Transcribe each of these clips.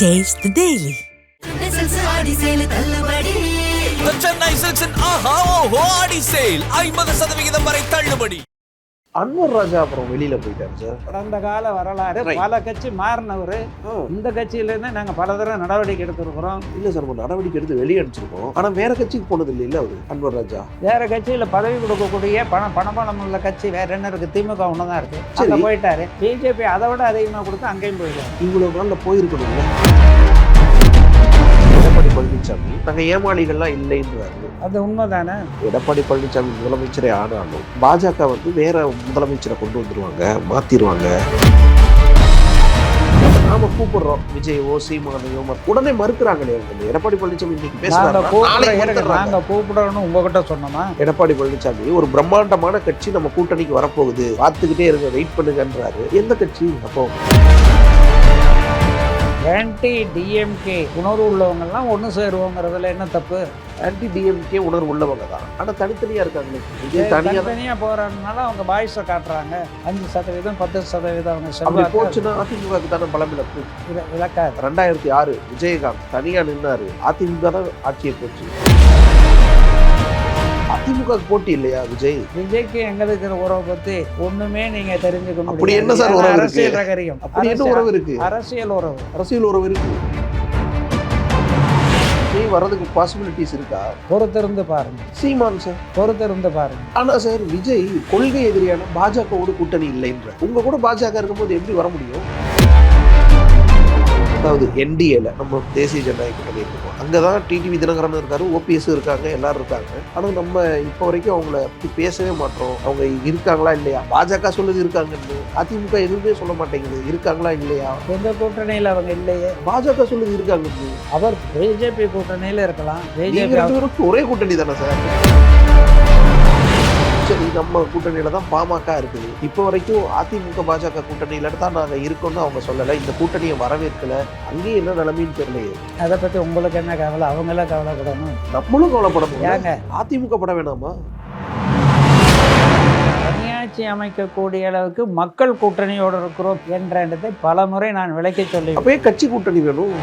Taste the Daily. ஆடி சேலு ஆஹா ஓஹோ Aadi sale ஐம்பது சதவிகிதம் வரை தள்ளுபடி அன்வர் ராஜா அப்புறம் வெளியில போயிட்டாரு சார். கடந்த கால வரலாறு. பல கட்சி மாறினவர். இந்த கட்சியிலேருந்து நாங்கள் பல தடவை நடவடிக்கை எடுத்திருக்கிறோம். இல்ல சார் நடவடிக்கை எடுத்து வெளியே அனுப்பிச்சிருக்கோம். ஆனா வேற கட்சிக்கு போனது இல்ல அவரு அன்வர் ராஜா? வேற கட்சியில் பதவி கொடுக்கக்கூடிய பணம் பணபலம் உள்ள கட்சி வேற என்ன இருக்கு. திமுக ஒன்று தான் இருக்கு போயிட்டாரு. பிஜேபி அதை விட அதிகமாக கொடுத்து அங்கேயும் போயிடுவார் இவ்வளவு நாள்ல போயிருக்கணும்ல எடப்பாடி பழனிசாமி நாங்க ஏமாளிகள்லாம் இல்லைன்றாரு அது உண்மைதானே? எடப்பாடி பழனிசாமி முதலமைச்சரே ஆனாலும் பாஜக வந்து வேற முதலமைச்சரை கொண்டு வந்துருவாங்க மாத்திருவாங்க. நாம கூப்பிடுறோம். விஜயவோ சீமானையோ உடனே மறுக்கிறாங்களே அவங்க எடப்பாடி பழனிசாமி இன்னைக்கு நாங்கள் பேசுறாங்க. நாங்கள் கூப்பிடணும்னு உங்ககிட்ட சொன்னோமா? எடப்பாடி பழனிசாமி ஒரு பிரம்மாண்டமான கட்சி நம்ம கூட்டணிக்கு வரப்போகுது. பார்த்துக்கிட்டே இருங்க வெயிட் பண்ணுங்கன்றாரு. எந்த கட்சி? அப்போ ஆன்டி டிஎம்கே உணர்வு உள்ளவங்கெல்லாம் ஒன்று சேருவோங்கிறதுல என்ன தப்பு? ஆன்டி டிஎம்கே உணர்வு உள்ளவங்க தான். ஆனா தனித்தனியா இருக்காங்களே விஜய் தனியா தான். தனியாக போகிறதுனால அவங்க பாய்ஸை காட்டுறாங்க. அஞ்சு சதவீதம் பத்து சதவீதம் அவங்க அப்படி செல்வாக்கு. போச்சுன்னா அதிமுகவுக்கு தானே பலம் இழப்பு? இல- இழக்காது. ரெண்டாயிரத்தி ஆறு விஜயகாந்த் தனியா நின்னாரு. அதிமுக தான் ஆட்சியை போச்சு. அதிமுக போட்டி இல்லையா விஜய்? விஜய்க்கு எங்களுக்கு இருக்கிற உறவை பத்தி? ஒண்ணுமே நீங்க தெரிஞ்சுக்க அப்படி. என்ன சார் உறவு? அரசியல் ரகரியம். அப்படி என்ன உறவு இருக்கு? அரசியல் உறவு. அரசியல் உறவு இருக்கு. விஜய் வர்றதுக்கு பாசிபிலிட்டிஸ் இருக்கா? பொறுத்திருந்து பாருங்க. சீமான் சார். பொறுத்திருந்து பாருங்க. ஆனா சார் விஜய் கொள்கை எதிரியான பாஜகவோட கூட்டணி இல்லைன்ற. உங்க கூட பாஜக இருக்கும்போது எப்படி வர முடியும்? அதாவது என்டிஏல நம்ம தேசிய ஜனநாயக கூட்டணி இருக்கோம் அங்கதான் டிடிவி தினகரன் இருக்காரு ஓபிஎஸ் இருக்காங்க எல்லாரும் இருக்காங்க. ஆனா நம்ம இப்போ வரைக்கும் அவங்கள பத்தி பேசவே மாட்டோம். அவங்க இருக்காங்களா இல்லையா? பாஜக சொல்லுது இருக்காங்கன்னு. அதிமுக எதுவுமே சொல்ல மாட்டேங்குது. இருக்காங்களா இல்லையா? எந்த கூட்டணியில அவங்க இல்லையே? பாஜக சொல்லுது இருக்காங்கன்னு. அவர் பிஜேபி கூட்டணியில இருக்கலாம். பிஜேபி ஒரே கூட்டணி தானே சார்? சரி நம்ம கூட்டணியில தான் பாமக இருக்குது. இப்போ வரைக்கும் அதிமுக பாஜக கூட்டணியில தான் நாங்க இருக்கோம்னு அவங்க சொல்லல. இந்த கூட்டணியை வரவேற்கல. அங்கேயும் என்ன நிலைமைன்னு தெரியலையே. அதை பத்தி உங்களுக்கு என்ன கவலை? அவங்களாம் கவலைப்படணும்? நம்மளும் கவலைப்படணும் ஏங்க? அதிமுக பட வேணாமா? தனியாட்சி அமைக்கக்கூடிய அளவுக்கு மக்கள் கூட்டணியோடு இருக்கிறோம் என்றதை பல முறை நான் விளக்கி சொல்லி அப்பயே கட்சி கூட்டணி வேணும்.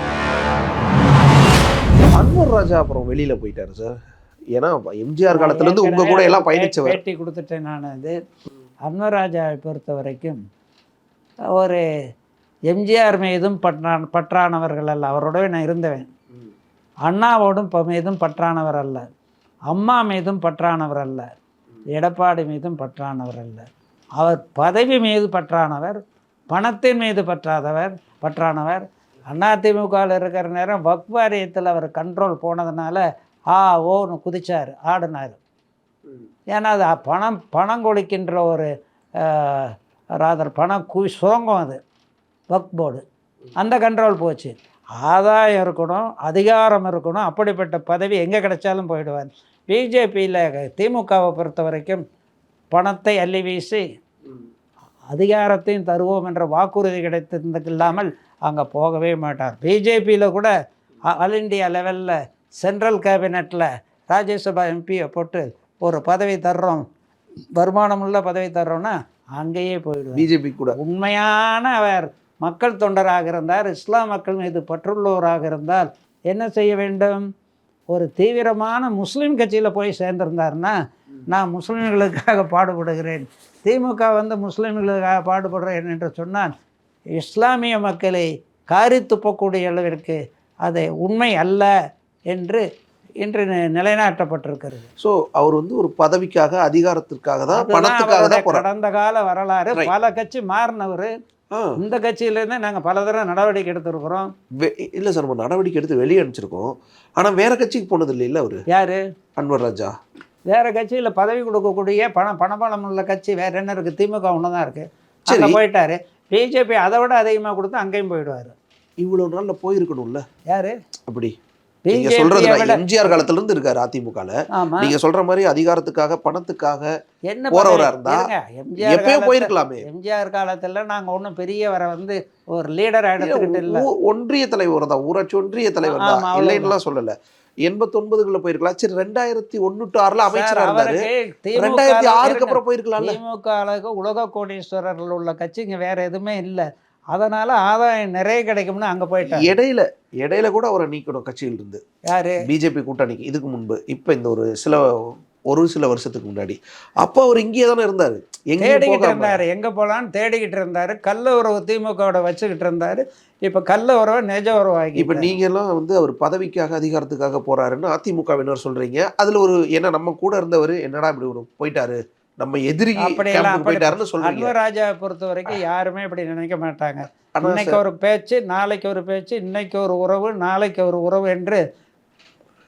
அன்வர் ராஜா அப்புறம் வெளியில போயிட்டாரு சார். ஏன்னா எம்ஜிஆர் காலத்துல இருந்து உங்க கூட எல்லாம் பயணிச்சவர். பேட்டி கொடுத்துட்டேன் நான். அது அன்வராஜாவை பொறுத்த வரைக்கும் ஒரு எம்ஜிஆர் மீதும் பற்றான் பற்றானவர்கள் அல்ல. அவரோடவே நான் இருந்தவன். அண்ணாவோடும் மீதும் பற்றானவர் அல்ல. அம்மா மீதும் பற்றானவர் அல்ல. எடப்பாடி மீதும் பற்றானவர் அல்ல. அவர் பதவி மீது பற்றானவர் பணத்தின் மீது பற்றாதவர் பற்றானவர். அதிமுகவில் இருக்கிற நேரம் வக் வாரியத்தில் அவர் கண்ட்ரோல் போனதுனால ஆ ஓன்னு குதிச்சார் ஆடினார். ஏன்னா அது பணம் பணம் கொடுக்கின்ற ஒரு ராதர் பணம் குவி சுரங்கம் அது வக் போர்டு அந்த கண்ட்ரோல் போச்சு. ஆதாயம் இருக்கணும் அதிகாரம் இருக்கணும் அப்படிப்பட்ட பதவி எங்கே கிடைச்சாலும் போயிடுவார். பிஜேபியில் திமுகவை பொறுத்த வரைக்கும் பணத்தை அள்ளி வீசி அதிகாரத்தையும் தருவோம் என்ற வாக்குறுதி கிடைத்ததுக்கு இல்லாமல் அங்கே போகவே மாட்டார். பிஜேபியில் கூட ஆல் இண்டியா லெவலில் சென்ட்ரல் கேபினெட்டில் ராஜ்யசபா எம்பியை போட்டு ஒரு பதவி தர்றோம் வருமானமுள்ள பதவி தர்றோம்னா அங்கேயே போயிடுவார் பிஜேபி கூட. உண்மையான அவர் மக்கள் தொண்டராக இருந்தார் இஸ்லாம் மக்கள் மீது பற்றுள்ளவராக இருந்தால் என்ன செய்ய வேண்டும்? ஒரு தீவிரமான முஸ்லீம் கட்சியில் போய் சேர்ந்திருந்தாருன்னா நான் முஸ்லீம்களுக்காக பாடுபடுகிறேன். திமுக வந்து முஸ்லீம்களுக்காக பாடுபடுறேன் என்று சொன்னால் இஸ்லாமிய மக்களை காரி துப்பக்கூடிய அளவிற்கு அது உண்மை அல்ல. என்று இன்று நிலைநாட்டப்பட்டிருக்கிறது. சோ அவர் வந்து ஒரு பதவிக்காக அதிகாரத்திற்காக தான் பணத்துக்காக தான் கடந்த கால வரலாறு. பல கட்சி மாறினவர். இந்த கட்சியிலேருந்து நாங்கள் பல தடவை நடவடிக்கை எடுத்திருக்கிறோம். இல்ல சார் நம்ம நடவடிக்கை எடுத்து வெளியே அனுப்பிச்சிருக்கோம். ஆனா வேற கட்சிக்கு போனது இல்லைல்ல அவரு? யாரு? அன்வர் ராஜா. வேற கட்சியில் பதவி கொடுக்கக்கூடிய பணம் பணபலம் உள்ள கட்சி வேற என்ன இருக்கு? திமுக ஒன்று தான் இருக்கு சரி. போயிட்டாரு. பிஜேபி அதை விட அதிகமாக கொடுத்து அங்கேயும் போயிடுவார். இவ்வளவு நாள்ல போயிருக்கணும்ல. யாரு? அப்படி. நீங்க சொல்றது எம்ஜிஆர் காலத்துல இருந்து இருக்காரு அதிமுகல. நீங்க சொல்ற மாதிரி அதிகாரத்துக்காக பணத்துக்காக என்ன போறவரா? இருந்தா எம்ஜிஆர் போயிருக்கலாமே. எம்ஜிஆர் காலத்துல நாங்க ஒன்றும் பெரியவரை வந்து ஒரு லீடர் எடுத்துக்கிட்டு இல்லை. ஒன்றிய தலைவர் தான் ஊராட்சி ஒன்றிய தலைவர் தான். இல்லைன்னுலாம் சொல்லல. எண்பத்தொன்பதுக்குள்ள போயிருக்கலாம். சரி ரெண்டாயிரத்தி ஒன்னு டு ஆறுல அமைச்சரா சார், இருந்தாரு. ரெண்டாயிரத்தி ஆறுக்கு. அப்புறம் போயிருக்கலாம்ல. திமுக உலக கோடீஸ்வரர்கள் உள்ள கட்சி இங்க வேற எதுவுமே இல்லை. அதனால் ஆதாயம் நிறைய கிடைக்கும்னு அங்கே போயிட்டார் இடையில இடையில கூட அவரை நீக்கணும் கட்சியில் இருந்து யார்? பிஜேபி கூட்டணிக்கு. இதுக்கு முன்பு. இப்போ இந்த ஒரு சில ஒரு சில வருஷத்துக்கு முன்னாடி. அப்போ அவர் இங்கேயே தானே இருந்தார். தேடிக்கிட்டு இருந்தார். எங்கே போகலான்னு தேடிக்கிட்டு இருந்தார். கள்ள உறவு திமுகவோட வச்சுக்கிட்டு இருந்தார். இப்போ கள்ள உறவை நிஜ உறவாகி இப்போ நீங்க எல்லாம் வந்து அவர் பதவிக்காக அதிகாரத்துக்காக போறாருன்னு அதிமுகவினர் சொல்றீங்க. அதுல ஒரு ஏன்னா நம்ம கூட இருந்தவர் என்னடா இப்படி ஒரு போயிட்டாரு? நம்ம எதிரி போயிட்டாருன்னு சொல்றீங்க. அன்வராஜாவை பொறுத்த வரைக்கும் யாருமே இப்படி நினைக்க மாட்டாங்க. இன்னைக்கு ஒரு பேச்சு நாளைக்கு ஒரு பேச்சு இன்னைக்கு ஒரு உறவு நாளைக்கு ஒரு உறவு என்று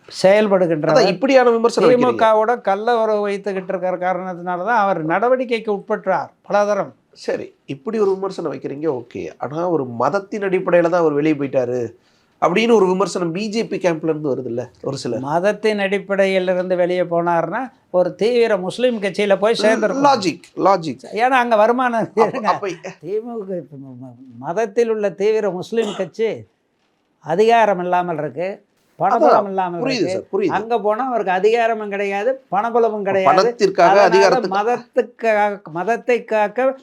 செயல்படுகின்றவர் அதான் இப்படியான விமர்சனம். திமுகவோட கள்ள உறவு வைத்துக்கிட்டு இருக்கிற காரணத்தினால தான் அவர் நடவடிக்கைக்கு உட்பட்டார். பலதரம். சரி இப்படி ஒரு விமர்சனம் வைக்கிறீங்க ஓகே. ஆனா ஒரு மதத்தின் அடிப்படையில தான் அவர் வெளியே போயிட்டாரு. அப்படின்னு ஒரு விமர்சனம் பிஜேபி கேம்ப்ல இருந்து வருது இல்ல ஒரு சில. மதத்தின் அடிப்படையில் இருந்து வெளியே போனார்னா ஒரு தீவிர முஸ்லீம் கட்சியில போய் சேர்ந்துருக்கும். லாஜிக் லாஜிக் ஏன்னா அங்க வருமானம் திமுக மதத்தில் உள்ள தீவிர முஸ்லீம் கட்சி அதிகாரம் இல்லாமல் இருக்கு பணபலம் இல்லாமல் புரியுது அங்க போனா அவருக்கு அதிகாரமும் கிடையாது பணபலமும் கிடையாது. மதத்துக்காக மதத்தை காக்க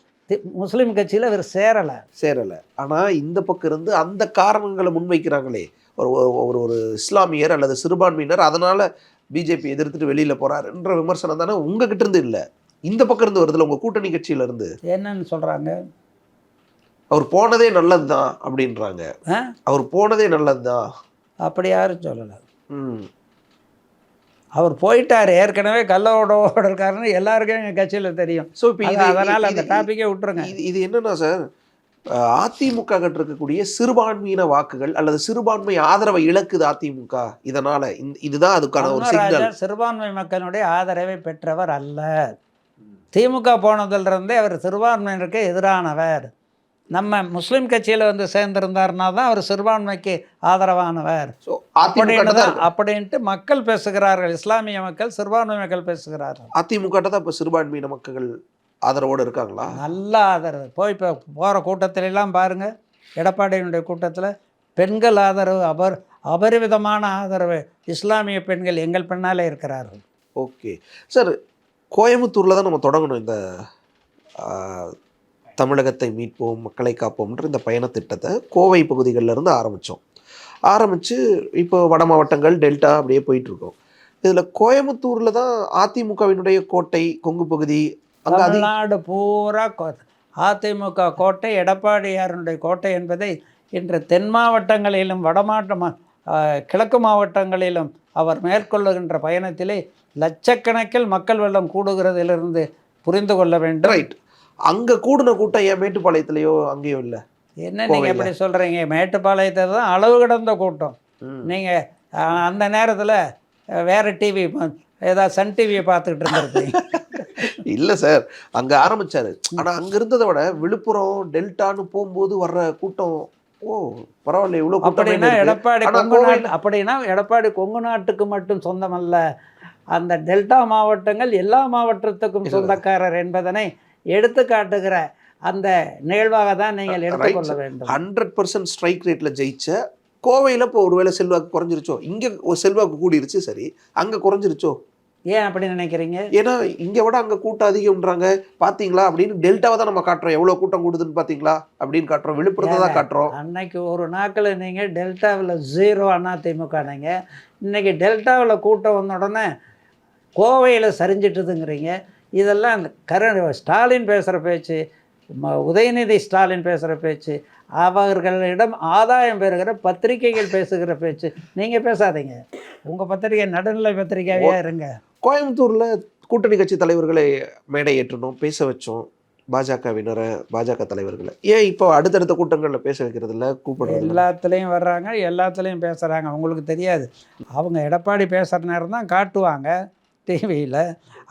முஸ்லிம் கட்சியில இவர் சேரல. சேரல. ஆனா இந்த பக்கம் இருந்து அந்த காரணங்களை முன்வைக்கிறாங்களே. ஒரு ஒரு- ஒரு இஸ்லாமியர் அல்லது சிறுபான்மையினர் அதனால பிஜேபி எதிர்த்துட்டு வெளியில போறாருன்ற விமர்சனம் தானே உங்ககிட்ட இருந்து இல்ல. இந்த பக்கம் இருந்து வருதுல உங்க கூட்டணி கட்சியில இருந்து. என்னன்னு சொல்றாங்க? அவர் போனதே நல்லதுதான் அப்படின்றாங்க. ஆ? அவர் போனதே நல்லதுதான். அப்படி யாரும் சொல்லல. ம். அவர் போயிட்டார். ஏற்கனவே கல்லோட இருக்காருன்னு எல்லாருக்கும் எங்க கட்சியில தெரியும். ஸோ இப்போ அதனால அந்த டாபிக்கே விட்டுருங்க. இது இது என்னன்னா சார் அதிமுக கிட்ட இருக்கக்கூடிய சிறுபான்மையின வாக்குகள் அல்லது சிறுபான்மை ஆதரவை இழக்குது அதிமுக. இதனால இதுதான் அதுக்கான ஒரு சிக்னல். சிறுபான்மை மக்களுடைய ஆதரவை பெற்றவர் அல்ல. திமுக போனதிலிருந்தே அவர் சிறுபான்மையினருக்கு எதிரானவர். நம்ம முஸ்லிம் கட்சியில் வந்து சேர்ந்திருந்தாருனா தான் அவர் சிறுபான்மைக்கு ஆதரவானவர். அப்படின்னு அப்படின்ட்டு மக்கள் பேசுகிறார்கள் இஸ்லாமிய மக்கள் சிறுபான்மை மக்கள் பேசுகிறார்கள். அதிமுக தான் இப்போ சிறுபான்மையின மக்கள் ஆதரவோடு இருக்காங்களா? நல்ல ஆதரவு. போய் இப்போ போகிற கூட்டத்துல எல்லாம் பாருங்கள் எடப்பாடியினுடைய கூட்டத்தில் பெண்கள் ஆதரவு அபர் அபரிவிதமான ஆதரவு இஸ்லாமிய பெண்கள் எங்கள் பின்னாலே இருக்கிறார்கள். ஓகே. சார் கோயம்புத்தூரில் தான் நம்ம தொடங்கணும் இந்த தமிழகத்தை மீட்போம் மக்களை காப்போம்ன்ற இந்த பயண திட்டத்தை கோவை பகுதிகளில் இருந்து ஆரம்பித்தோம் ஆரம்பித்து இப்போ வட மாவட்டங்கள் டெல்டா அப்படியே போயிட்டுருக்கோம். இதில் கோயம்புத்தூரில் தான் அதிமுகவினுடைய கோட்டை கொங்கு பகுதி அங்கே தமிழ்நாடு பூரா கோ- அதிமுக கோட்டை எடப்பாடியாருடைய கோட்டை என்பதை இன்று தென் மாவட்டங்களிலும் ஆஹ் கிழக்கு மாவட்டங்களிலும் அவர் மேற்கொள்ளுகின்ற பயணத்திலே லட்சக்கணக்கில் மக்கள் வெள்ளம் கூடுகிறதிலிருந்து புரிந்து கொள்ள வேண்டும். ரைட் அங்கே கூடின கூட்டம் ஏன் மேட்டுப்பாளையத்துலேயோ அங்கேயோ இல்லை? என்ன நீங்கள். எப்படி சொல்கிறீங்க மேட்டுப்பாளையத்தை தான் அளவு கடந்த கூட்டம். நீங்கள் அந்த நேரத்தில் வேறு டிவி ஏதாவது சன் டிவியை பார்த்துக்கிட்டு இருந்திருப்பீங்க. இல்லை சார். அங்கே ஆரம்பிச்சாரு. ஆனால் அங்கே இருந்ததை விட விழுப்புரம் டெல்டான்னு போகும்போது வர்ற கூட்டம் ஓ பரவாயில்ல இவ்வளோ அப்படின்னா. எடப்பாடி கொங்கு நாட்டு அப்படின்னா எடப்பாடி கொங்கு நாட்டுக்கு மட்டும் சொந்தமல்ல. அந்த டெல்டா மாவட்டங்கள் எல்லா மாவட்டத்துக்கும். சொந்தக்காரர் என்பதனை எடுத்து காட்டுகிற அந்த நிகழ்வாக தான் நீங்கள் எடுத்துக்கொள்ள. வேண்டும். ஹண்ட்ரட் பர்சன்ட் ஸ்ட்ரைக் ரேட்ல ஜெயிச்ச கோவையில் இப்போ ஒருவேளை செல்வாக்கு குறைஞ்சிருச்சோ? இங்கே ஒரு செல்வாக்கு கூடிருச்சு சரி. அங்கே குறைஞ்சிருச்சோ? ஏன் அப்படி நினைக்கிறீங்க? ஏன்னா இங்கே விட அங்கே கூட்டம் அதிகம்ன்றாங்க. பார்த்தீங்களா அப்படின்னு டெல்டாவை தான் நம்ம காட்டுறோம். எவ்வளோ கூட்டம் கூடுதுன்னு பார்த்தீங்களா அப்படின்னு காட்டுறோம். விழுப்புரத்தை தான் காட்டுறோம். அன்னைக்கு ஒரு நாட்கள் நீங்கள் டெல்டாவில் ஜீரோ அதிமுக நீங்கள் இன்னைக்கு டெல்டாவில் கூட்டம் வந்த உடனே கோவையில் சரிஞ்சிட்டுதுங்கிறீங்க. இதெல்லாம் அந்த கரண் ஸ்டாலின் பேசுகிற பேச்சு ம- உதயநிதி ஸ்டாலின் பேசுகிற பேச்சு அவர்களிடம் ஆதாயம் பெறுகிற பத்திரிகைகள் பேசுகிற பேச்சு நீங்கள் பேசாதீங்க. உங்கள் பத்திரிகை நடுநிலை பத்திரிகையாவே இருங்க. கோயம்புத்தூரில் கூட்டணி கட்சி தலைவர்களை மேடை ஏற்றணும் பேச வச்சோம். பாஜகவினரை பாஜக தலைவர்களை. ஏன் இப்போ அடுத்தடுத்த கூட்டங்களில் பேச வைக்கிறது இல்லை கூப்பிடுறது? எல்லாத்துலேயும் வர்றாங்க எல்லாத்துலேயும் பேசுகிறாங்க அவங்களுக்கு தெரியாது. அவங்க எடப்பாடி பேசுகிற நேரம் தான் காட்டுவாங்க. டிவியில்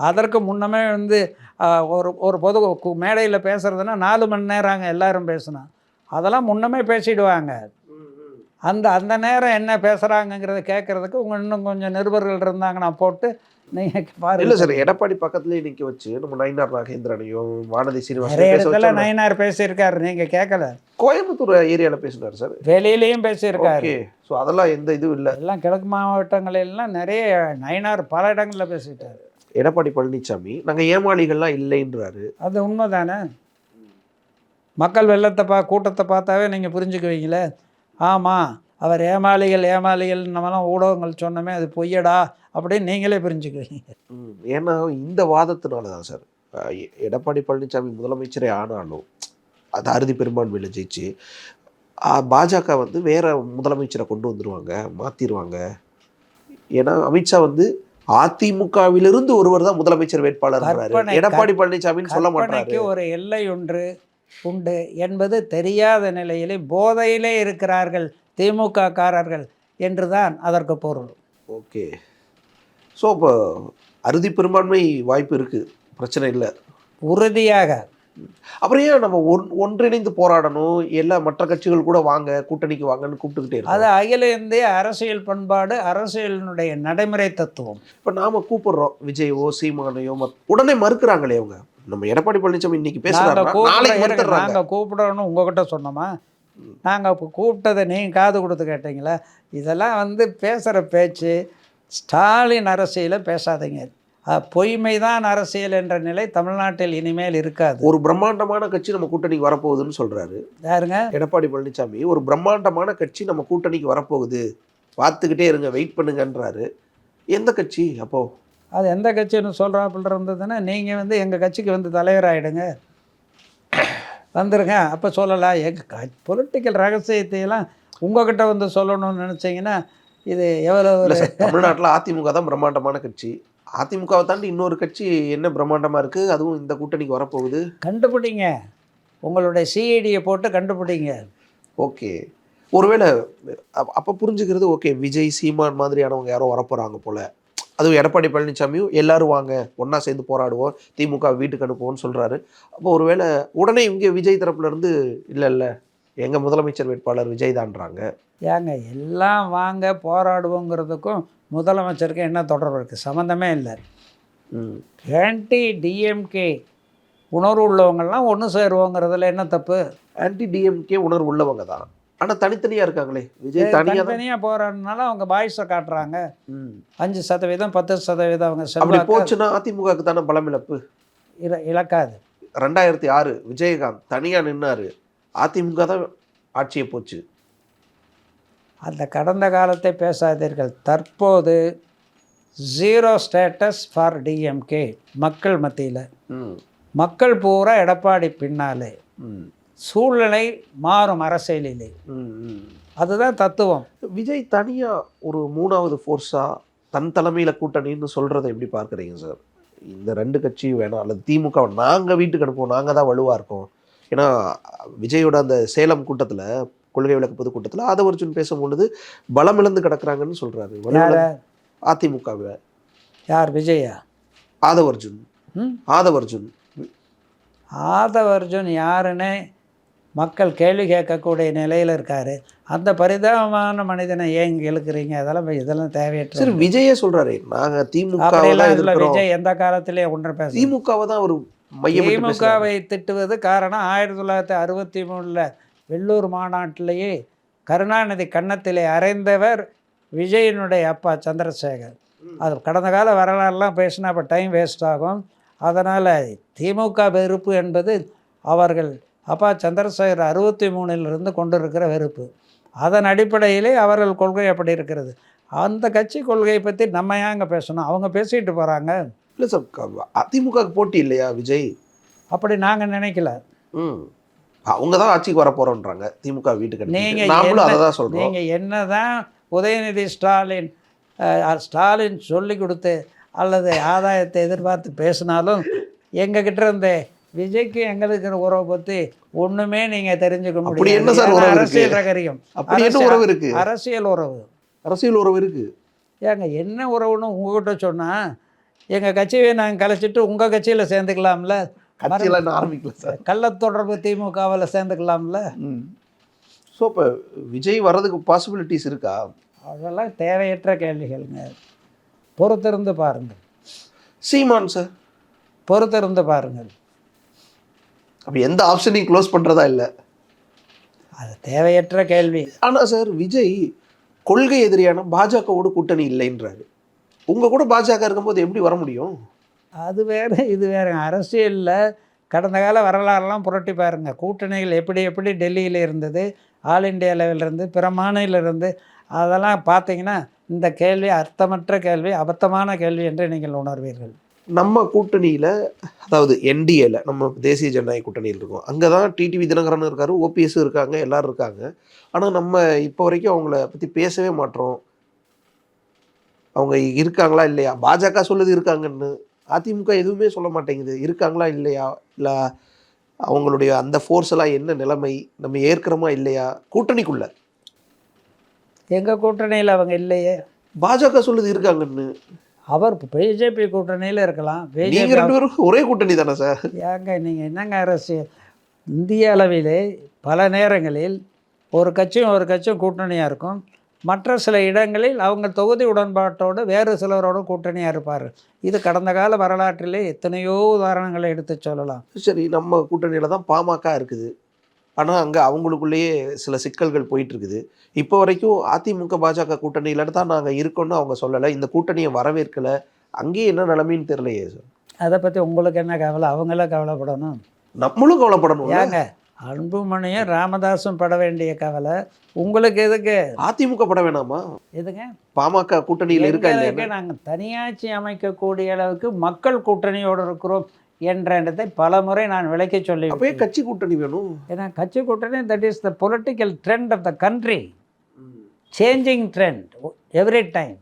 அதற்கு முன்னமே வந்து ஒரு ஒரு பொது மேடையில் பேசுகிறதுனா நாலு மணி நேரம் அங்கே எல்லாரும் பேசணும் அதெல்லாம் முன்னமே பேசிடுவாங்க. அந்த அந்த நேரம் என்ன பேசுகிறாங்கங்கிறத கேட்குறதுக்கு உங்கள் இன்னும் கொஞ்சம் நிருபர்கள் இருந்தாங்கன்னா போட்டு இல்ல சார் எடப்பாடி பக்கத்துலயே நிக்க வச்சு நம்ம நயினார் நாகேந்திரனையும் வானதி வச்சோம்ல. நயினார் பேசியிருக்காரு நீங்கள் கேட்கல கோயம்புத்தூர் ஏரியால பேசினார் சார். வெளியிலையும் பேசியிருக்காரு. ஸோ அதெல்லாம் எந்த இதுவும் இல்லை. எல்லாம் கிழக்கு மாவட்டங்களெல்லாம் நிறைய நயினார் பல இடங்களில் பேசிட்டாரு. எடப்பாடி பழனிசாமி நாங்க ஏமாளிகள்லாம் இல்லைன்றாரு. அது உண்மைதானே? மக்கள் வெள்ளத்தை பா கூட்டத்தை பார்த்தாவே நீங்கள் புரிஞ்சுக்குவீங்களே. ஆமாம் அவர் ஏமாளிகள் ஏமாளிகள் நம்மலாம் ஊடகங்கள் சொன்னோமே அது பொய்யடா அப்படின்னு நீங்களே புரிஞ்சுக்குவீங்க. ஏன்னா இந்த வாதத்தினால தான் சார் எடப்பாடி பழனிசாமி முதலமைச்சரே ஆனாலும் அது அறுதி பெரும்பான்மையில் ஜெயிச்சு அஹ், பாஜக வந்து வேற முதலமைச்சரை கொண்டு வந்துருவாங்க மாத்திருவாங்க. ஏன்னா அமித்ஷா வந்து அதிமுகவிலிருந்து ஒருவர் தான் முதலமைச்சர் வேட்பாளர் எடப்பாடி பழனிசாமின்னு சொல்ல மாட்டாரு. ஒரு எல்லை ஒன்று உண்டு என்பது தெரியாத நிலையிலே போதையிலே இருக்கிறார்கள் திமுக காரர்கள் என்றுதான் அதற்கு பொருள். ஓகே. ஸோ இப்போ அறுதி பெரும்பான்மை வாய்ப்பு இருக்கு. பிரச்சனை இல்லை. உறுதியாக. அப்புறம் ஏன் நம்ம ஒன் ஒன்றிணைந்து போராடணும்? எல்லா மற்ற கட்சிகள் கூட வாங்க கூட்டணிக்கு வாங்கன்னு கூப்பிட்டுக்கிட்டே அது அகில இந்திய அரசியல் பண்பாடு அரசியலினுடைய நடைமுறை தத்துவம். இப்போ நாம கூப்பிடுறோம். விஜயவோ சீமானையோ உடனே மறுக்கிறாங்களே அவங்க. நம்ம எடப்பாடி பழனிசாமி இன்னைக்கு நாங்க பேசுறாங்க நாளைக்கு கூப்பிட இருங்க, மறுத்துறாங்க நாங்க கூப்பிடணும் உங்ககிட்ட சொன்னோமா? நாங்க இப்போ கூப்பிட்டதை நீங்க காது கொடுத்து கேட்டீங்களா? இதெல்லாம் வந்து பேசுற பேச்சு ஸ்டாலின் அரசியலை பேசாதீங்க. பொய்மைதான் அரசியல் என்ற நிலை தமிழ்நாட்டில் இனிமேல் இருக்காது. ஒரு பிரம்மாண்டமான கட்சி நம்ம கூட்டணிக்கு வரப்போகுதுன்னு சொல்றாரு. யாருங்க? எடப்பாடி பழனிசாமி ஒரு பிரம்மாண்டமான கட்சி நம்ம கூட்டணிக்கு வரப்போகுது. பார்த்துக்கிட்டே இருங்க வெயிட் பண்ணுங்கன்றாரு. எந்த கட்சி அப்போ? அது எந்த கட்சின்னு சொல்கிறாப்புல இருந்ததுன்னா நீங்கள் வந்து எங்கள் கட்சிக்கு வந்து தலைவராகிடுங்க வந்துருங்க அப்போ சொல்லலாம் எங்கள் பொலிட்டிக்கல் ரகசியத்தையெல்லாம் உங்ககிட்ட வந்து சொல்லணும்னு நினச்சிங்கன்னா இது எவ்வளோ இல்ல ஒரு சார் தமிழ்நாட்டுல அதிமுக தான் பிரம்மாண்டமான கட்சி. அதிமுகவை தாண்டி இன்னொரு கட்சி என்ன பிரம்மாண்டமா இருக்கு? அதுவும் இந்த கூட்டணிக்கு வரப்போகுது. கண்டுபிடிங்க. உங்களுடைய சிஐடியை போட்டு கண்டுபிடிங்க. ஓகே. ஒருவேளை அப்ப- புரிஞ்சுக்கிறது ஓகே. விஜய் சீமான் மாதிரியானவங்க யாரோ வரப்போறாங்க போல. அதுவும் எடப்பாடி பழனிசாமியும் எல்லாரும் வாங்க ஒண்ணா சேர்ந்து போராடுவோம் திமுக வீட்டுக்கு அனுப்புவோம்னு சொல்றாரு. அப்போ ஒருவேளை உடனே இங்க விஜய் தரப்புல இருந்து இல்ல இல்ல. எங்க முதலமைச்சர் வேட்பாளர் விஜய் தான்றாங்க ஏங்க எல்லாம் வாங்க போராடுவோங்கிறதுக்கும் முதலமைச்சருக்கு என்ன தொடர்பு இருக்குது சம்மந்தமே இல்லை. ஆன்டி டிஎம்கே உணர்வு உள்ளவங்கெல்லாம் ஒன்று சேருவோங்கிறதுல என்ன தப்பு? ஆன்டி டிஎம்கே உணர்வு உள்ளவங்க தான். ஆனா தனித்தனியா இருக்காங்களே? விஜய் தனியா தான் தனியாக போராடினால அவங்க பாய்ஸை காட்டுறாங்க. ம். அஞ்சு சதவீதம் பத்து சதவீதம் அவங்க அப்படி போச்சுன்னா அதிமுகவுக்கு தானே பலம் இழப்பு இழக்காது. ரெண்டாயிரத்தி ஆறு விஜயகாந்த் தனியா நின்னாரு. அதிமுக தான் ஆட்சியை போச்சு. அந்த கடந்த காலத்தை பேசாதீர்கள். தற்போது ஜீரோ ஸ்டேட்டஸ் ஃபார் டிஎம்கே மக்கள் மத்தியில். ம். மக்கள் பூரா எடப்பாடி பின்னாலே. சூழ்நிலை மாறும் அரசியலிலே. அதுதான் தத்துவம். விஜய் தனியா ஒரு மூணாவது ஃபோர்ஸா தன் தலைமையில கூட்டணின்னு சொல்றதை எப்படி பார்க்கறீங்க சார் இந்த ரெண்டு கட்சியும் வேணாம் அல்லது திமுக வை நாங்க வீட்டுக்கு அனுப்புவோம் நாங்க தான் வலுவா இருக்கோம். ஏன்னா விஜயோட அந்த சேலம் கூட்டத்துல கொள்கை விளக்கு பொது கூட்டத்துல ஆதவர்ஜுன் பேசும்பொழுது பலம் இழந்து கிடக்குறாங்கன்னு சொல்றாரு. யார? அதிமுகவில். யார் விஜயா? ஆதவர்ஜுன். ஆதவர்ஜுன். ஆதவ அர்ஜுன் யாருன்னு மக்கள் கேள்வி கேட்கக்கூடிய நிலையில் இருக்கார். அந்த பரிதாபமான மனிதனை ஏன் இங்கே இழுக்கிறீங்க? அதெல்லாம் இதெல்லாம் சரி தேவையற்ற விஜயே சொல்றாரு. நாங்க திமுக விஜய் எந்த காலத்திலே ஒன்று பேச திமுகவை தான் ஒரு திமுகவை திட்டுவது காரணம் ஆயிரத்தி தொள்ளாயிரத்தி அறுபத்தி மூணில் வெள்ளூர் மாநாட்டிலேயே கருணாநிதி கன்னத்திலே அறைந்தவர் விஜயனுடைய அப்பா சந்திரசேகர். அது கடந்த கால வரலாறுலாம் பேசினா அப்போ டைம் வேஸ்ட் ஆகும். அதனால் திமுக வெறுப்பு என்பது அவர்கள் அப்பா சந்திரசேகர் அறுபத்தி மூணிலிருந்து கொண்டிருக்கிற வெறுப்பு. அதன் அடிப்படையிலே அவர்கள் கொள்கை அப்படி இருக்கிறது. அந்த கட்சி கொள்கையை பற்றி நம்ம ஏங்க பேசணும்? அவங்க பேசிட்டு போகிறாங்க இல்லை சார் க- அதிமுகவுக்கு போட்டி இல்லையா விஜய்? அப்படி நாங்கள் நினைக்கல. ம். அவங்க தான் ஆட்சிக்கு வர போறோன்றாங்க திமுக வீட்டுக்கு நீங்க அனுப்பிட்டு. நாமளும் என்ன- அதை தான் சொல்றோம். நீங்கள் என்னதான் உதயநிதி ஸ்டாலின் ஸ்டாலின் சொல்லி கொடுத்து அல்லது ஆதாயத்தை எதிர்பார்த்து பேசினாலும் எங்ககிட்ட இருந்த விஜய்க்கு எங்களுக்கு இருக்கிற உறவை பற்றி ஒன்றுமே நீங்கள் தெரிஞ்சுக்க என்ன இருக்கு? அரசியல் ரகரியம். என்ன உறவு இருக்கு? அரசியல் உறவு. அரசியல் உறவு இருக்கு. ஏங்க என்ன உறவுன்னு உங்ககிட்ட சொன்னால் எங்கள் கட்சியை நாங்கள் கலைச்சிட்டு உங்கள் கட்சியில் சேர்ந்துக்கலாம்ல? இன்னும் ஆரம்பிக்கல சார். கள்ளத் தொடர்பு திமுகவில் சேர்ந்துக்கலாம்ல? ஸோ இப்போ விஜய் வர்றதுக்கு பாசிபிலிட்டிஸ் இருக்கா? அதெல்லாம் தேவையற்ற கேள்விகளுங்க. பொறுத்திருந்து பாருங்கள். சீமான் சார். பொறுத்திருந்து பாருங்கள். அப்ப எந்த ஆப்ஷனையும் க்ளோஸ் பண்றதா இல்லை? அது தேவையற்ற கேள்வி. ஆனா சார் விஜய் கொள்கை எதிரியான பாஜகவோட கூட்டணி இல்லைன்றாரு. உங்க கூட பாஜக இருக்கும்போது எப்படி வர முடியும்? அது வேற இது வேற. அரசியலில் கடந்த கால வரலாறுலாம் புரட்டி பாருங்க. கூட்டணிகள் எப்படி எப்படி டெல்லியில் இருந்தது ஆல் இண்டியா லெவலில் இருந்து பிற இருந்து அதெல்லாம் பார்த்தீங்கன்னா இந்த கேள்வி அர்த்தமற்ற கேள்வி அபத்தமான கேள்வி என்று நீங்கள் உணர்வீர்கள். நம்ம கூட்டணியில அதாவது என்டிஏல நம்ம தேசிய ஜனநாயக கூட்டணியில் இருக்கோம். அங்கே தான் டிடிவி தினகரன் இருக்காரு ஓபிஎஸ் இருக்காங்க எல்லாரும் இருக்காங்க. ஆனால் நம்ம இப்போ வரைக்கும் அவங்கள பற்றி பேசவே மாட்டோம் அவங்க இருக்காங்களா இல்லையா? பாஜக சொல்லுது இருக்காங்கன்னு. அதிமுக எதுவுமே சொல்ல மாட்டேங்குது. இருக்காங்களா இல்லையா? இல்லை அவங்களுடைய அந்த ஃபோர்ஸ் எல்லாம் என்ன நிலைமை? நம்ம ஏற்கிறோமா இல்லையா? கூட்டணிக்குள்ள. எங்கள் கூட்டணியில் அவங்க இல்லையே. பாஜக சொல்லுது இருக்காங்கன்னு. அவர் பிஜேபி கூட்டணியில் இருக்கலாம். நீங்க பிஜேபி ரெண்டு பேரும் ஒரே கூட்டணி தானே சார்? ஏங்க நீங்கள் என்னங்க அரசியல் இந்திய அளவிலே பல நேரங்களில் ஒரு கட்சியும் ஒரு கட்சியும் கூட்டணியாக இருக்கும். மற்ற சில இடங்களில் அவங்க தொகுதி உடன்பாட்டோடு வேறு சிலரோட கூட்டணியாக இருப்பார். இது கடந்த கால வரலாற்றிலே எத்தனையோ உதாரணங்களை எடுத்து சொல்லலாம். சரி நம்ம கூட்டணியில் தான் பாமக இருக்குது. ஆனால் அங்கே அவங்களுக்குள்ளேயே சில சிக்கல்கள் போயிட்டு இருக்குது இப்போ வரைக்கும் அதிமுக பாஜக கூட்டணியில தான் நாங்கள் இருக்கோம்னு அவங்க சொல்லலை. இந்த கூட்டணியை வரவேற்கலை. அங்கேயே என்ன நிலைமைன்னு தெரியலையே சார். அதை பற்றி உங்களுக்கு என்ன கவலை? அவங்களாம் கவலைப்படணும். நம்மளும் கவலைப்படணும் ஏங்க அன்புமணியும் ராமதாஸும் பட வேண்டிய கவலை. உங்களுக்கு எதுக்கு? அதிமுக பட வேணாமா? எதுங்க பாமக கூட்டணியில் இருக்கா நாங்கள் தனியாட்சி அமைக்கக்கூடிய அளவுக்கு மக்கள் கூட்டணியோடு இருக்கிறோம் என்ற இடத்தை பல முறை நான் விளக்கி சொல்லி அப்பயே கட்சி கூட்டணி வேணும். ஏன்னா கட்சி கூட்டணி that is the political trend of the country changing trend every time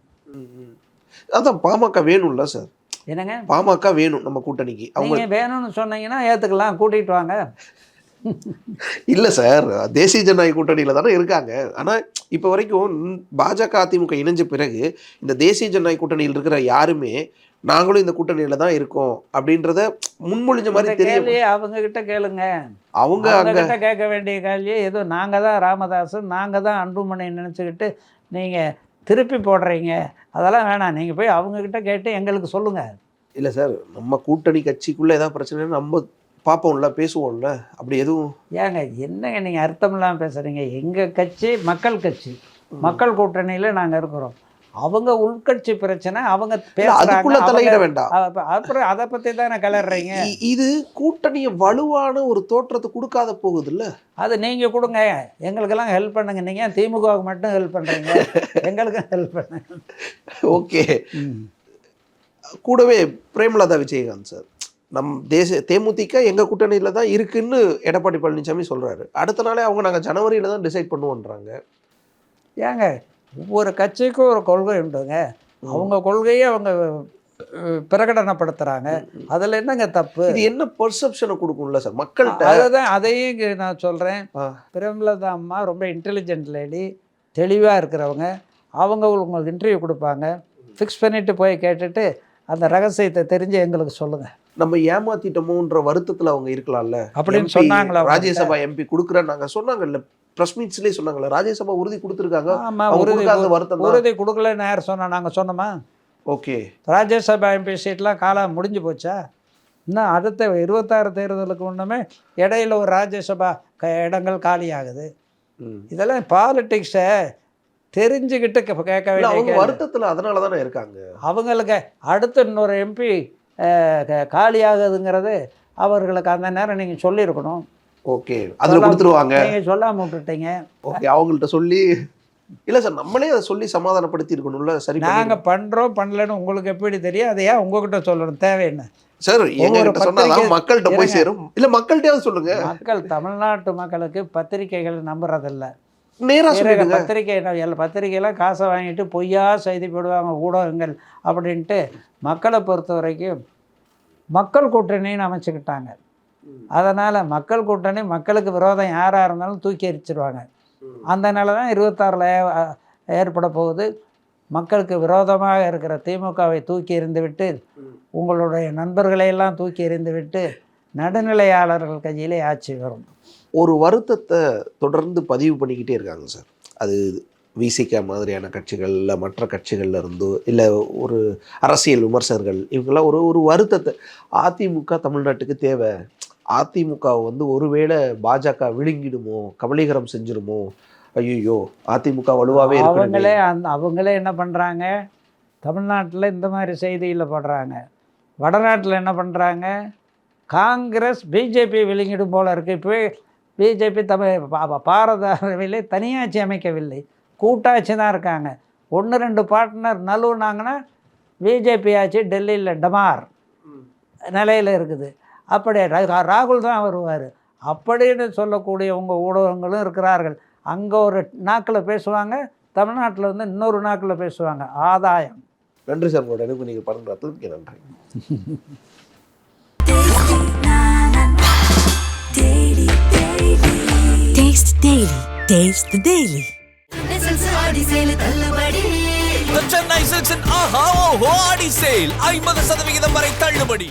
அதான் பாமக வேணும்ல சார் என்னங்க? பாமக வேணும் நம்ம கூட்டணிக்கு. அவங்க வேணும்னு சொன்னீங்கன்னா ஏற்றுக்கலாம் கூட்டிகிட்டு வாங்க. இல்லை சார் தேசிய ஜனநாயக கூட்டணியில் தானே இருக்காங்க. ஆனால் இப்போ வரைக்கும் பாஜக அதிமுக இணைஞ்ச பிறகு இந்த தேசிய ஜனநாயக கூட்டணியில் இருக்கிற யாருமே நாங்களும் இந்த கூட்டணியில் தான் இருக்கோம் அப்படின்றத முன்மொழிஞ்ச மாதிரி தெரியும் அவங்க கிட்ட கேளுங்க. அவங்க கிட்ட கேட்க வேண்டிய கேள்வியை ஏதோ நாங்கள் தான் ராமதாஸ் நாங்கள் தான் அன்புமணி நினச்சிக்கிட்டு நீங்கள் திருப்பி போடுறீங்க. அதெல்லாம் வேணாம். நீங்கள் போய் அவங்க கிட்ட கேட்டு எங்களுக்கு சொல்லுங்கள் இல்லை சார் நம்ம கூட்டணி கட்சிக்குள்ளே ஏதாவது பிரச்சனை நம்ம பார்ப்போம்ல பேசுவோம்ல? அப்படி எதுவும்? ஏங்க என்னங்க நீங்கள் அர்த்தம் இல்லாமல் பேசுகிறீங்க எங்கள் கட்சி மக்கள் கட்சி. மக்கள் கூட்டணியில் நாங்கள் இருக்கிறோம். அவங்க உள்கட்சி பிரச்சனை அவங்க அதுக்குள்ள தலையிட வேண்டாம். அப்புறம் அதை பற்றி தானே கிளறீங்க இ- இது கூட்டணியை வலுவான ஒரு தோற்றத்தை கொடுக்காத போகுது இல்ல அது நீங்கள் கொடுங்க. எங்களுக்கெல்லாம் ஹெல்ப் பண்ணுங்க. நீங்கள் திமுகவுக்கு மட்டும் ஹெல்ப் பண்ணுறீங்க எங்களுக்கும் ஹெல்ப் பண்ணுங்க. ஓகே. கூடவே பிரேமலதா விஜயகாந்த் சார். நம் தேச தேமுதிக எங்க கூட்டணியில தான் இருக்குன்னு எடப்பாடி பழனிசாமி சொல்றாரு. அடுத்த நாளே அவங்க நாங்க ஜனவரியில தான் டிசைட் பண்ணுவோன்றாங்க. ஏங்க ஒவ்வொரு கட்சிக்கும் ஒரு கொள்கை உண்டுங்க. அவங்க கொள்கையை அவங்க பிரகடனப்படுத்துகிறாங்க அதில் என்னங்க தப்பு? இது என்ன பெர்செப்ஷனை கொடுக்கும்ல சார்? மக்கள்கிட்ட அதுதான் அதையும் நான் சொல்கிறேன். பிரேமலதா அம்மா ரொம்ப இன்டெலிஜென்ட் லேடி தெளிவாக இருக்கிறவங்க. அவங்க உங்களுக்கு இன்டர்வியூ கொடுப்பாங்க. ஃபிக்ஸ் பண்ணிவிட்டு போய் கேட்டுட்டு அந்த ரகசியத்தை தெரிஞ்சு எங்களுக்கு சொல்லுங்கள் நம்ம ஏமாத்திட்டோமோன்ற வருத்தத்துல அவங்க இருக்கலாம்ல. அப்படின்னு சொன்னாங்களா? ராஜ்யசபா எம்பி கொடுக்குறேன் நாங்க சொன்னாங்கல்ல பிரஸ் மீட்ஸ்லயே சொன்னாங்கல்ல ராஜ்யசபா உறுதி கொடுத்துருக்காங்க. உறுதி வருத்தம் உறுதி கொடுக்கலன்னு யார் சொன்னா நாங்கள் சொன்னோமா? ஓகே. ராஜ்யசபா எம்பி சீட்லாம் காலம் முடிஞ்சு போச்சா? இன்னும் அடுத்த இருபத்தாறு தேர்தலுக்கு முன்னமே இடையில ஒரு ராஜ்யசபா க இடங்கள் காலியாகுது. இதெல்லாம் பாலிட்டிக்ஸை தெரிஞ்சுக்கிட்டு கேட்க வேண்டிய. வருத்தத்துல அதனால தானே இருக்காங்க. அவங்களுக்கு அடுத்து இன்னொரு எம்பி காலியாகுதுங்கிறது அவர்களுக்கு அந்த நேரம் நீங்கள் சொல்லியிருக்கணும். ஓகே அதுல கொடுத்துருவாங்க. நீங்கள் சொல்லாம விட்டுட்டீங்க. ஓகே அவங்கள்ட்ட சொல்லி இல்ல சார் நம்மளே அதை சொல்லி சமாதானப்படுத்தி இருக்கணும்ல சரி நாங்கள் பண்ணுறோம் பண்ணலன்னு உங்களுக்கு எப்படி தெரியும்? அதை ஏன் உங்ககிட்ட சொல்லணும்? தேவை என்ன? சார் எங்க ஒவ்வொரு கிட்ட சொன்னாதான் மக்கள்கிட்ட போய். சேரும். இல்ல மக்கள்கிட்டயாவது சொல்லுங்க. மக்கள் தமிழ்நாட்டு மக்களுக்கு பத்திரிக்கைகள் நம்புறதில்ல. நேரா பிறகு சொல்லிடுங்க. பத்திரிக்கை எல்லா பத்திரிக்கையெல்லாம் காசை வாங்கிட்டு பொய்யா செய்தி போடுவாங்க ஊடகங்கள் அப்படின்ட்டு மக்களை பொறுத்த வரைக்கும் மக்கள் கூட்டணின்னு அமைச்சுக்கிட்டாங்க. அதனால் மக்கள் கூட்டணி மக்களுக்கு விரோதம் யாராக இருந்தாலும் தூக்கி எரிச்சிருவாங்க. அந்த நிலை தான் இருபத்தாறில் ஏற்பட போகுது. மக்களுக்கு விரோதமாக இருக்கிற திமுகவை தூக்கி எறிந்துவிட்டு உங்களுடைய நண்பர்களை எல்லாம் தூக்கி எறிந்துவிட்டு நடுநிலையாளர்கள் கையிலே ஆட்சி வரும். ஒரு வருத்தத்தை தொடர்ந்து பதிவு பண்ணிக்கிட்டே இருக்காங்க சார். அது விசிக மாதிரியான கட்சிகள் இல்லை மற்ற கட்சிகள்ல இருந்தோ இல்லை ஒரு அரசியல் விமர்சகர்கள் இவங்கெல்லாம் ஒரு ஒரு வருத்தத்தை. அதிமுக தமிழ்நாட்டுக்கு தேவை. அதிமுக வந்து ஒருவேளை பாஜக விழுங்கிடுமோ கபலீகரம் செஞ்சிருமோ? ஐயோ அதிமுக வலுவாகவே அவங்களே அந்த அவங்களே என்ன பண்ணுறாங்க தமிழ்நாட்டில் இந்த மாதிரி செய்தியில் போடுறாங்க. வடநாட்டில் என்ன பண்ணுறாங்க காங்கிரஸ் பிஜேபி விழுங்கிடும் போல இருக்குது இப்போ பிஜேபி தமிழ் பா- பாரத அளவிலே தனியாட்சி அமைக்கவில்லை. கூட்டாட்சி தான் இருக்காங்க. ஒன்று ரெண்டு பார்ட்னர் நழுவுனாங்கன்னா பிஜேபி ஆட்சி டெல்லியில் டமார் நிலையில் இருக்குது. அப்படி ரா- ராகுல் தான் வருவார். அப்படின்னு சொல்லக்கூடிய உங்கள் ஊடகங்களும் இருக்கிறார்கள். அங்கே ஒரு நாக்கில் பேசுவாங்க தமிழ்நாட்டில் வந்து இன்னொரு நாக்கில் பேசுவாங்க. ஆதாயம். நன்றி சார். உங்களோட எனக்கு நீங்கள் பண்ணுறது நன்றி. தள்ளுபடி The டெய்லி சென்னை சில்சன் ஆஹா ஓஹோ ஆடி சேல் ஐம்பது சதவிகிதம் வரை தள்ளுபடி.